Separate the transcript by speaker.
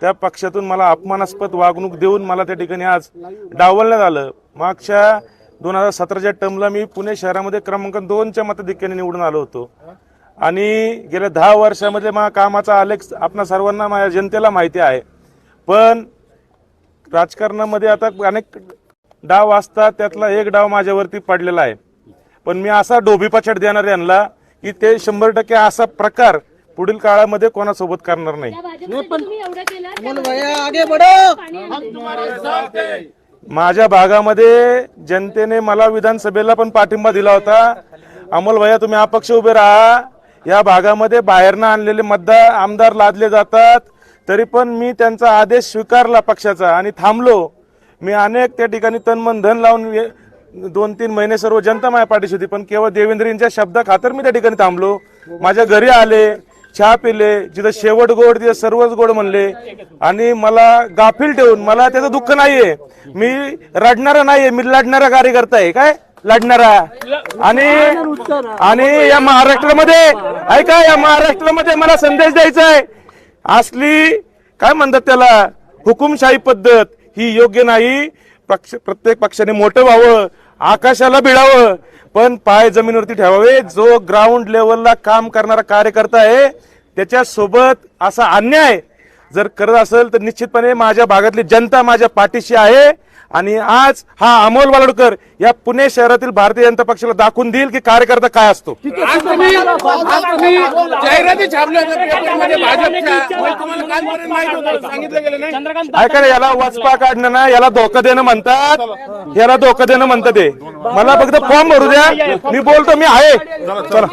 Speaker 1: त्या पक्षातून मला अपमानास्पद वागणूक देऊन मला त्या ठिकाणी आज डावलण्यात आलं. मागच्या दोन हजार सतराच्या टर्मला मी पुणे शहरामध्ये क्रमांक दोनच्या मताधिक्याने निवडून आलो होतो. आणि गेल्या दहा वर्षामध्ये माझ्या कामाचा आलेख आपणा सर्वांना माझ्या जनतेला माहिती आहे. पण राजकारणामध्ये आता अनेक डाव असतात त्यातला एक डाव माझ्यावरती पडलेला आहे. पण मी असा डोबीपाछट देणार यांना की ते शंभर टक्के असा प्रकार पुढील काळामध्ये कोणासोबत करणार नाही. माझ्या भागामध्ये जनतेने मला विधानसभेला पण पाठिंबा दिला होता. अमोल भैया तुम्ही अपक्ष उभे राहा. या भागामध्ये बाहेरनं आणलेले मतदार आमदार लादले जातात. तरी पण मी त्यांचा आदेश स्वीकारला पक्षाचा आणि थांबलो. मी अनेक त्या ठिकाणी तनमन धन लावून दोन तीन महिने सर्व जनता माझ्या पाठीशी होती पण केवळ देवेंद्रींच्या शब्दा खातर मी त्या ठिकाणी थांबलो. माझ्या घरी आले. चहा पिले जिथं शेवट गोड तिथं सर्वच गोड म्हणले. आणि मला गाफील ठेवून मला त्याचं दुःख नाहीये. मी रडणारा नाहीये मी लढणारा कार्यकर्ता आहे. काय? लढणारा. आणि आणि या महाराष्ट्रामध्ये ऐका या महाराष्ट्रामध्ये मला संदेश द्यायचा आहे. असली काय म्हणतात त्याला? हुकुमशाही पद्धत ही योग्य नाही. पक्ष प्रत्येक पक्षाने मोठं व्हावं. आकाशाला भिडावं पण पाय जमिनीवरती ठेवावे. जो ग्राउंड लेवलला काम करणारा कार्यकर्ता आहे त्याच्यासोबत असा अन्याय जर करत असेल तर निश्चितपणे माझ्या भागातली जनता माझ्या पाठीशी आहे. आणि आज हा अमोल वालडकर या पुणे शहरातील भारतीय जनता पक्षाला दाखवून देईल की कार्यकर्ता काय असतो. ऐका ना याला वचपा काढणं ना याला धोका देणं म्हणतात. याला धोका देणं म्हणतात ते. मला फक्त फॉर्म भरू द्या. मी बोलतो मी आहे. चला.